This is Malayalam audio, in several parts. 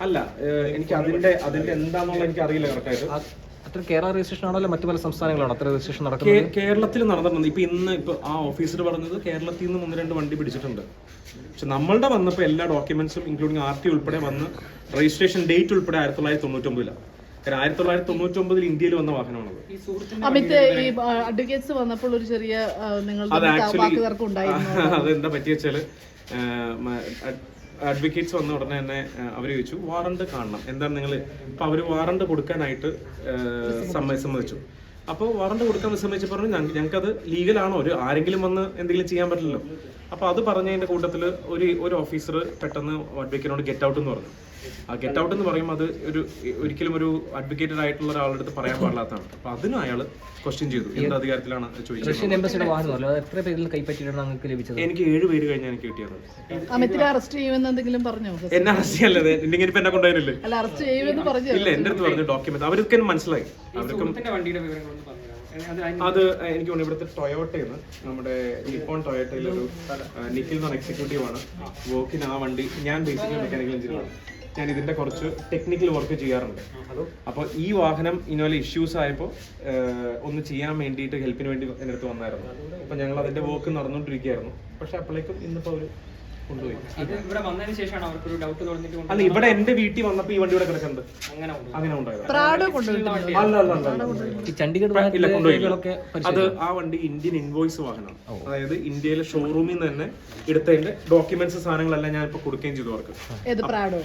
അല്ല എനിക്ക് അതിന്റെ അതിന്റെ എന്താണെന്നുള്ള എനിക്ക് അറിയില്ല കറക്റ്റായിട്ട് അത്ര കേരള രജിസ്ട്രേഷൻ ആണല്ലോ മറ്റു പല സംസ്ഥാനങ്ങളാണ് അത്ര രജിസ്ട്രേഷൻ നടക്കുന്നത്? കേരളത്തിൽ നടന്നിട്ടുണ്ട് ഇപ്പൊ ഇന്ന് ഇപ്പൊ ആ ഓഫീസർ പറഞ്ഞത് കേരളത്തിൽ നിന്ന് ഒന്ന് രണ്ട് വണ്ടി പിടിച്ചിട്ടുണ്ട്. പക്ഷെ നമ്മളുടെ വന്നപ്പോൾ എല്ലാ ഡോക്യുമെന്റ്സും ഇൻക്ലൂഡിങ് ആർ ടി ഉൾപ്പെടെ വന്ന് രജിസ്ട്രേഷൻ ഡേറ്റ് ഉൾപ്പെടെ ആയിരത്തി തൊള്ളായിരത്തി തൊണ്ണൂറ്റൊമ്പതിലാണ് കാരണം ആയിരത്തി തൊള്ളായിരത്തി തൊണ്ണൂറ്റൊമ്പതിൽ ഇന്ത്യയിൽ വന്ന വാഹനമാണത് അമിത് ഈ അഡ്വക്കേറ്റ്സ് വന്നപ്പോൾ ഒരു ചെറിയ നിങ്ങൾ അത് ആക്ച്വലി അതെന്താ പറ്റിയ വെച്ചാൽ അഡ്വക്കേറ്റ്സ് വന്ന ഉടനെ തന്നെ അവർ ചോദിച്ചു വാറണ്ട് കാണണം. എന്താണ് നിങ്ങൾ ഇപ്പൊ അവർ വാറണ്ട് കൊടുക്കാനായിട്ട് സമ്മതിച്ചു. അപ്പോൾ വാറണ്ട് കൊടുക്കാൻ വിസമ്മതിച്ച് പറഞ്ഞു അത് ലീഗലാണോ ഒരു ആരെങ്കിലും വന്ന് എന്തെങ്കിലും ചെയ്യാൻ പറ്റില്ലല്ലോ. അപ്പോൾ അത് പറഞ്ഞതിന്റെ കൂട്ടത്തിൽ ഒരു ഒരു ഓഫീസർ പെട്ടെന്ന് അഡ്വക്കേറ്റിനോട് ഗെറ്റ് ഔട്ട് എന്ന് പറഞ്ഞു. ആ ഗെറ്റ് ഔട്ട് എന്ന് പറയുമ്പോൾ അത് ഒരു ഒരിക്കലും ഒരു അഡ്വക്കേറ്റഡ് ആയിട്ടുള്ള ഒരാളുടെ അടുത്ത് പറയാൻ പാടില്ലാത്തതാണ്. അപ്പൊ അതിനും അയാൾ ക്വസ്റ്റ്യൻ ചെയ്തു. എന്ത് അധികാരത്തിലാണ് ചോദിച്ചത് റഷ്യൻ എംബസിയുടെ വാഹനമല്ലോ അത് എത്ര പേരിൽ കൈപ്പറ്റിയിട്ടാണ് നിങ്ങൾക്ക് ലഭിച്ചത്? എനിക്ക് ഏഴ് പേര് കഴിഞ്ഞാൽ എനിക്ക് കിട്ടിയത്. അമിതിനെ അറസ്റ്റ് ചെയ്യുമെന്ന് എന്തെങ്കിലും പറഞ്ഞോ? എന്നെ അറസ്റ്റ് ചെയ്യല്ലേ ഇല്ലെങ്കിൽ ഇപ്പൊ എന്നെ അല്ല അറസ്റ്റ് ചെയ്യുമെന്ന് പറഞ്ഞു? ഇല്ല എന്റെ അടുത്ത് പറഞ്ഞു ഡോക്യുമെന്റ് അവർക്ക് മനസ്സിലായി. അവർക്കും അത് എനിക്ക് തോന്നുന്നു ഇവിടുത്തെ ടൊയോട്ടയിൽ നമ്മുടെ നിപ്പോൺ ടൊയോട്ടയിൽ ഒരു നിഖിൽ എന്ന് പറഞ്ഞ എക്സിക്യൂട്ടീവ് ആണ്. വോക്കിന് ആ വണ്ടി ഞാൻ ബേസിക്കലി മെക്കാനിക്കൽ എഞ്ചിനീയറാണ് ഞാൻ ഇതിന്റെ കുറച്ച് ടെക്നിക്കൽ വർക്ക് ചെയ്യാറുണ്ട്. അപ്പോൾ ഈ വാഹനം ഇതുപോലെ ഇഷ്യൂസ് ആയപ്പോൾ ഒന്ന് ചെയ്യാൻ വേണ്ടിയിട്ട് ഹെൽപ്പിന് വേണ്ടി എന്റെ അടുത്ത് വന്നായിരുന്നു. അപ്പോൾ ഞങ്ങൾ അതിന്റെ വർക്ക് നടന്നുകൊണ്ടിരിക്കുകയായിരുന്നു. പക്ഷെ അപ്പോഴേക്കും ഇന്നിപ്പോൾ അവർ കൊണ്ടുപോയി. ഇവിടെ വന്നതിന് ശേഷമാണ് അവർക്കൊരു ഡൗട്ട് തോന്നിട്ട് കൊണ്ട് അല്ല ഇവിടെ എന്റെ വീട്ടിൽ വന്നപ്പോ ഈ വണ്ടി ഇവിടെ കിടക്കുന്നുണ്ട്. അങ്ങനെ ഉണ്ട് അങ്ങനെ ഉണ്ടായത് അല്ല അല്ല അല്ല, ചണ്ഡീഗഡ് ഇല്ല കൊണ്ടുപോയില്ല. അത് ആ വണ്ടി ഇന്ത്യൻ ഇൻവോയ്സ് വാഹനം. അതായത് ഇന്ത്യയിലെ ഷോറൂമിൽ നിന്ന് തന്നെ എടുത്തതിന്റെ ഡോക്യുമെന്റ്സ് സാധനങ്ങളെല്ലാം ഞാൻ ഇപ്പൊ കൊടുക്കുകയും ചെയ്തു അവർക്ക്. ഏത് പ്രാഡോ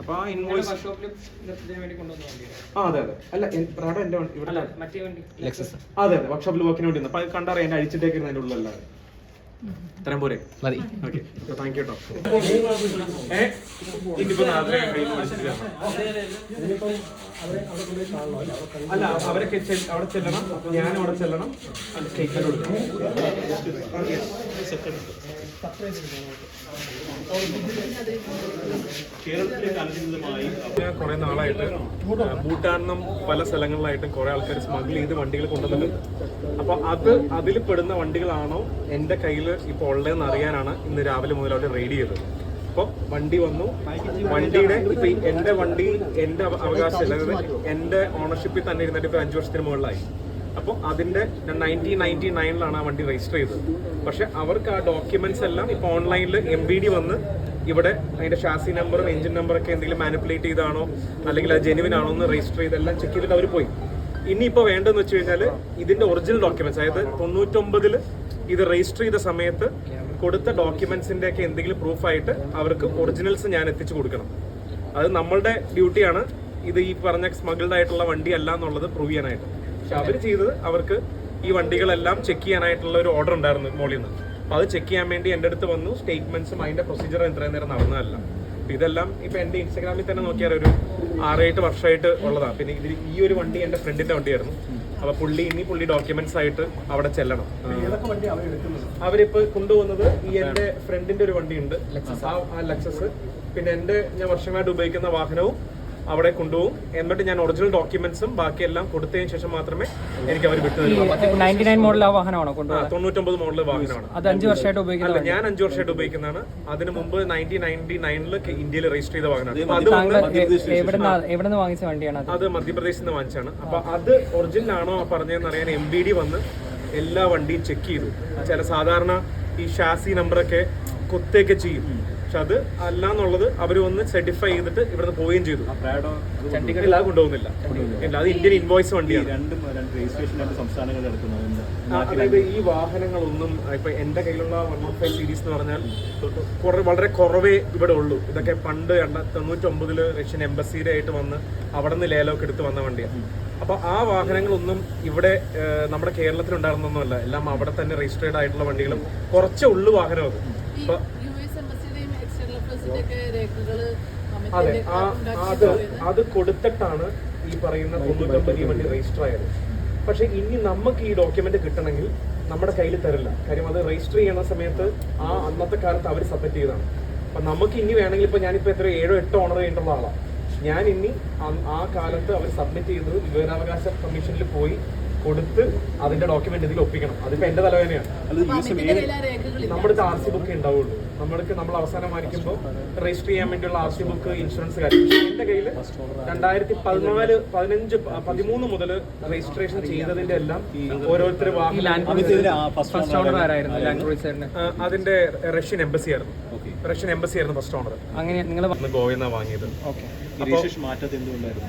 അപ്പൊ ആ ഇൻവോയ്സ് വർക്ക്ഷോപ്പിൽ ഇതിന് വേണ്ടി കൊണ്ടുവന്ന വണ്ടിയാണ് ആ അതെ അതെ. അല്ല പ്രാഡോ എന്റെ വണ്ടി ഇവിടെ അല്ല മറ്റേ വണ്ടി. ലെക്സസ് അതെ അതെ. വർക്ക്ഷോപ്പിൽ വർക്കിന് വേണ്ടി അപ്പൊ അത് കണ്ടറിയാൻ എന്റെ അഴിച്ചിട്ടേക്ക് ഇത്രയും പോരെ. മതി. ഓക്കെ. Thank you. അല്ല അവരൊക്കെ അവിടെ ചെല്ലണം. ഞാൻ അവിടെ ചെല്ലണം. സ്റ്റേറ്റ്മെന്റ് കൊടുക്കണം. ഞാൻ കുറെ നാളായിട്ട് ഭൂട്ടാനും പല സ്ഥലങ്ങളിലായിട്ടും കുറെ ആൾക്കാർ സ്മഗിൾ ചെയ്ത് വണ്ടികൾ കൊണ്ടുവന്നിട്ടുണ്ട്. അപ്പൊ അത് അതിൽ പെടുന്ന വണ്ടികളാണോ എന്റെ കയ്യിൽ ഇപ്പോൾ ഉള്ളതെന്ന് അറിയാനാണ് ഇന്ന് രാവിലെ മുതൽ അവിടെ റെയ്ഡ് ചെയ്തത്. അപ്പോൾ വണ്ടി വന്നു. വണ്ടിയുടെ ഇപ്പൊ എന്റെ വണ്ടി എന്റെ അവ- അവകാശം അതായത് എന്റെ ഓണർഷിപ്പിൽ തന്നെ ഇരുന്നിട്ട് ഇപ്പൊ അഞ്ചു വർഷത്തിന് മുകളിലായി. അപ്പോൾ അതിന്റെ നയന്റീൻ നയന്റി നയനിലാണ് ആ വണ്ടി രജിസ്റ്റർ ചെയ്തത്. പക്ഷെ അവർക്ക് ആ ഡോക്യുമെന്റ്സ് എല്ലാം ഇപ്പൊ ഓൺലൈനിൽ എം ബി ഡി വന്ന് ഇവിടെ അതിന്റെ ഷാസി നമ്പറും എഞ്ചിൻ നമ്പറൊക്കെ എന്തെങ്കിലും മാനിപ്പുലേറ്റ് ചെയ്താണോ അല്ലെങ്കിൽ അത് ജെനുവിൻ ആണോ എന്ന് രജിസ്റ്റർ ചെയ്ത് എല്ലാം ചെക്ക് ചെയ്തിട്ട് അവർ പോയി. ഇനിയിപ്പോൾ വേണ്ടതെന്ന് വെച്ച് കഴിഞ്ഞാൽ ഇതിന്റെ ഒറിജിനൽ ഡോക്യുമെന്റ്സ് അതായത് തൊണ്ണൂറ്റൊമ്പതിൽ ഇത് രജിസ്റ്റർ ചെയ്ത സമയത്ത് കൊടുത്ത ഡോക്യുമെന്റ്സിന്റെ ഒക്കെ എന്തെങ്കിലും പ്രൂഫായിട്ട് അവർക്ക് ഒറിജിനൽസ് ഞാൻ എത്തിച്ചു കൊടുക്കണം. അത് നമ്മളുടെ ഡ്യൂട്ടിയാണ് ഇത് ഈ പറഞ്ഞ സ്മഗിൾഡ് ആയിട്ടുള്ള വണ്ടി അല്ല എന്നുള്ളത് പ്രൂവ് ചെയ്യാനായിട്ട്. പക്ഷെ അവർ ചെയ്തത് അവർക്ക് ഈ വണ്ടികളെല്ലാം ചെക്ക് ചെയ്യാനായിട്ടുള്ള ഒരു ഓർഡർ ഉണ്ടായിരുന്നു മോളിൽ നിന്ന് അപ്പോൾ അത് ചെക്ക് ചെയ്യാൻ വേണ്ടി എന്റെ അടുത്ത് വന്നു. സ്റ്റേറ്റ്മെന്റ്സും അതിന്റെ പ്രൊസീജിയർ ഇത്രയും നേരം നടന്നതല്ല. ഇതെല്ലാം ഇപ്പൊ എന്റെ ഇൻസ്റ്റാഗ്രാമിൽ തന്നെ നോക്കിയാൽ ഒരു ആറേട്ട് വർഷമായിട്ട് ഉള്ളതാണ് പിന്നെ ഈ ഒരു വണ്ടി എന്റെ ഫ്രണ്ടിന്റെ വണ്ടിയായിരുന്നു. അപ്പൊ പുള്ളി ഇനി പുള്ളി ഡോക്യുമെന്റ്സ് ആയിട്ട് അവിടെ ചെല്ലണം. അവരിപ്പോ കൊണ്ടുപോകുന്നത് ഈ എന്റെ ഫ്രണ്ടിന്റെ ഒരു വണ്ടിയുണ്ട്. ആ? ആ ലക്സസ് പിന്നെ എന്റെ ഞാൻ വർഷങ്ങളായിട്ട് ഉപയോഗിക്കുന്ന വാഹനവും അവിടെ കൊണ്ടുപോകും. എന്നിട്ട് ഞാൻ ഒറിജിനൽ ഡോക്യുമെന്റ്സും ബാക്കിയെല്ലാം കൊടുത്തതിന് ശേഷം മാത്രമേ എനിക്ക് അവർ വിട്ടു തരുള്ളൂ നയന്റി നയൻ മോഡൽ ആ വാഹനമാണോ ആ, കൊണ്ടുപോകുന്നത് തൊണ്ണൂറ്റൊമ്പത് മോഡൽ വാഹനമാണ്. അത് അഞ്ച് വർഷമായിട്ട് ഉപയോഗിക്കുന്നത് അല്ല ഞാൻ അഞ്ചു വർഷമായിട്ട് ഉപയോഗിക്കുന്നതാണ്. അതിന് മുമ്പ് നയന്റീൻ നയന്റി നയനിൽ ഇന്ത്യയിൽ രജിസ്റ്റർ ചെയ്ത വാഹനമാണ്. അത് മധ്യപ്രദേശിൽ നിന്ന് വാങ്ങിച്ചാണ് അപ്പൊ അത് ഒറിജിനൽ ആണോ പറഞ്ഞതെന്ന് അറിയാൻ എം ബി ഡി വന്ന് എല്ലാ വണ്ടിയും ചെക്ക് ചെയ്തു. ചില സാധാരണ ഈ ഷാസി നമ്പറൊക്കെ കൊത്തൊക്കെ ചെയ്യും. പക്ഷെ അത് അല്ല എന്നുള്ളത് അവർ വന്ന് സർട്ടിഫൈ ചെയ്തിട്ട് ഇവിടുന്ന് പോവുകയും ചെയ്തു. ചണ്ഡീഗഡിൽ അത് കൊണ്ടുപോകുന്നില്ല. അത് ഇന്ത്യൻ ഇൻവോയ്സ് വണ്ടിയാണ്. അതായത് ഈ വാഹനങ്ങളൊന്നും ഇപ്പൊ എന്റെ കയ്യിലുള്ള വൺ നോട്ട് ഫൈവ് സീരീസ് എന്ന് പറഞ്ഞാൽ കുറെ വളരെ കുറവേ ഇവിടെ ഉള്ളൂ. ഇതൊക്കെ പണ്ട് രണ്ട തൊണ്ണൂറ്റൊമ്പതിൽ റഷ്യൻ എംബസിയുടെ ആയിട്ട് വന്ന് അവിടെ നിന്ന് ലേലമൊക്കെ എടുത്ത് വന്ന വണ്ടിയാണ്. അപ്പൊ ആ വാഹനങ്ങളൊന്നും ഇവിടെ നമ്മുടെ കേരളത്തിൽ ഉണ്ടായിരുന്നൊന്നുമല്ല എല്ലാം അവിടെ തന്നെ രജിസ്റ്റേർഡ് ആയിട്ടുള്ള വണ്ടികളും കുറച്ചേ ഉള്ളു വാഹനം അത്. അതെ ആ അത് അത് കൊടുത്തിട്ടാണ് ഈ പറയുന്ന തൊണ്ണൂറ്റൊമ്പത് വണ്ടി രജിസ്റ്റർ ആയത്. പക്ഷെ ഇനി നമുക്ക് ഈ ഡോക്യുമെന്റ് കിട്ടണമെങ്കിൽ നമ്മുടെ കയ്യിൽ തരില്ല. കാര്യം അത് രജിസ്റ്റർ ചെയ്യുന്ന സമയത്ത് ആ അന്നത്തെ കാലത്ത് അവർ സബ്മിറ്റ് ചെയ്തതാണ്. അപ്പൊ നമുക്ക് ഇനി വേണമെങ്കിൽ ഇപ്പൊ ഞാനിപ്പോ എത്ര ഏഴോ എട്ടോ ഓണർ ചെയ്യേണ്ടുള്ള ആളാണ് ഞാൻ ഇനി ആ- ആ കാലത്ത് അവർ സബ്മിറ്റ് ചെയ്തത് വിവരാവകാശ കമ്മീഷനിൽ പോയി കൊടുത്ത് അതിന്റെ ഡോക്യുമെന്റ് ഇതിൽ ഒപ്പിക്കണം. അതിപ്പോ എന്റെ തലവേദനയാണ് നമ്മുടെ ആർ സി ബുക്ക് ഉണ്ടാവുള്ളൂ. നമ്മൾക്ക് നമ്മൾ അവസാനം വാങ്ങിക്കുമ്പോൾ രജിസ്റ്റർ ചെയ്യാൻ വേണ്ടിയുള്ള ആർ സി ബുക്ക് ഇൻഷുറൻസ് കാര്യം എന്റെ കയ്യിൽ രണ്ടായിരത്തി പതിനാല് പതിനഞ്ച് പതിമൂന്ന് മുതൽ രജിസ്ട്രേഷൻ ചെയ്തതിന്റെ എല്ലാം ഓരോരുത്തർ വാഹനം അതിന്റെ റഷ്യൻ എംബസി ആയിരുന്നു. റഷ്യൻ എംബസി ആയിരുന്നു ഫസ്റ്റ് ഓണർ അങ്ങനെ നിങ്ങൾ ഗോവയിൽ നിന്നാണ് വാങ്ങിയത്.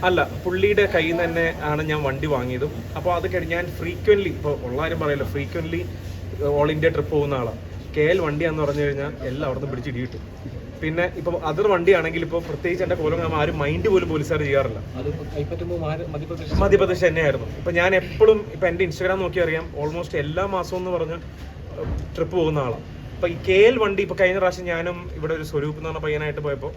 അല്ല പുള്ളിയുടെ കയ്യിൽ നിന്ന് തന്നെ ആണ് ഞാൻ വണ്ടി വാങ്ങിയതും. അപ്പോൾ അത് കഴിഞ്ഞ് ഞാൻ ഫ്രീക്വൻലി ഇപ്പോൾ ഉള്ളാരും പറയല്ലോ ഫ്രീക്വൻലി ഓൾ ഇന്ത്യ ട്രിപ്പ് പോകുന്ന ആളാണ് കെ എൽ വണ്ടിയാന്ന് പറഞ്ഞു കഴിഞ്ഞാൽ എല്ലാം അവിടെ നിന്ന് പിടിച്ച് ഇടിയിട്ടു. പിന്നെ ഇപ്പൊ അതർ വണ്ടിയാണെങ്കിൽ ഇപ്പോൾ പ്രത്യേകിച്ച് എന്റെ കോലം നമ്മൾ ആരും മൈൻഡ് പോലും പോലീസുകാർ ചെയ്യാറില്ല. മധ്യപ്രദേശ് തന്നെയായിരുന്നു. ഇപ്പൊ ഞാൻ എപ്പോഴും ഇപ്പൊ എന്റെ ഇൻസ്റ്റാഗ്രാം നോക്കി അറിയാം ഓൾമോസ്റ്റ് എല്ലാ മാസവും എന്ന് പറഞ്ഞ് ട്രിപ്പ് പോകുന്ന ആളാണ് അപ്പൊ ഈ കെ എൽ വണ്ടി ഇപ്പൊ കഴിഞ്ഞ പ്രാവശ്യം ഞാനും ഇവിടെ ഒരു സ്വരൂപ് എന്ന് പറഞ്ഞ പയ്യനായിട്ട് പോയപ്പോൾ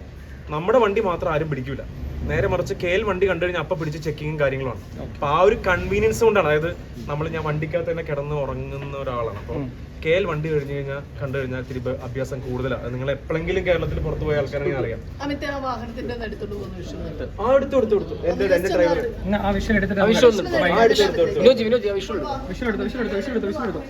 നമ്മുടെ വണ്ടി മാത്രം ആരും പിടിക്കൂല. നേരെ മറിച്ച് കെ എൽ വണ്ടി കണ്ടു കഴിഞ്ഞാൽ അപ്പൊ പിടിച്ച് ചെക്കിങ്ങും കാര്യങ്ങളുമാണ്. അപ്പൊ ആ ഒരു കൺവീനിയൻസ് കൊണ്ടാണ്. അതായത് നമ്മൾ ഞാൻ വണ്ടിക്കകത്ത് തന്നെ കിടന്ന് ഉറങ്ങുന്ന ഒരാളാണ്. അപ്പോൾ കെ എൽ വണ്ടി കഴിഞ്ഞു കഴിഞ്ഞാൽ കണ്ടു കഴിഞ്ഞാൽ ഇത്തിരി അഭ്യാസം കൂടുതലാണ് നിങ്ങൾ എപ്പോഴെങ്കിലും കേരളത്തിൽ പുറത്തു പോയ ആൾക്കാരാണെങ്കിൽ അറിയാം. ആ എടുത്തു എടുത്തു എടുത്തു. എന്റെ എന്റെ ഡ്രൈവർ ആ വിഷയം എടുത്തിട്ട് ആ എടുത്തു എടുത്തു എടുത്തു വിനോജ് വിനോജ് ആ വിഷ്വൽ വിഷയം എടുത്തു വിഷയം എടുത്തു വിഷയം എടുത്തു വിഷയം എടുത്തു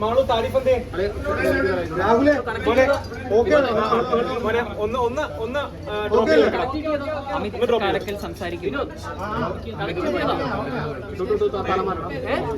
മാളു താരിഫ് എന്തേ മോനെ മോനെ ഒന്ന് ഒന്ന് ഒന്ന് ഡ്രോപ്പ് ചെയ്ത് കാലക്കൽ സംസാരിക്കുന്നു.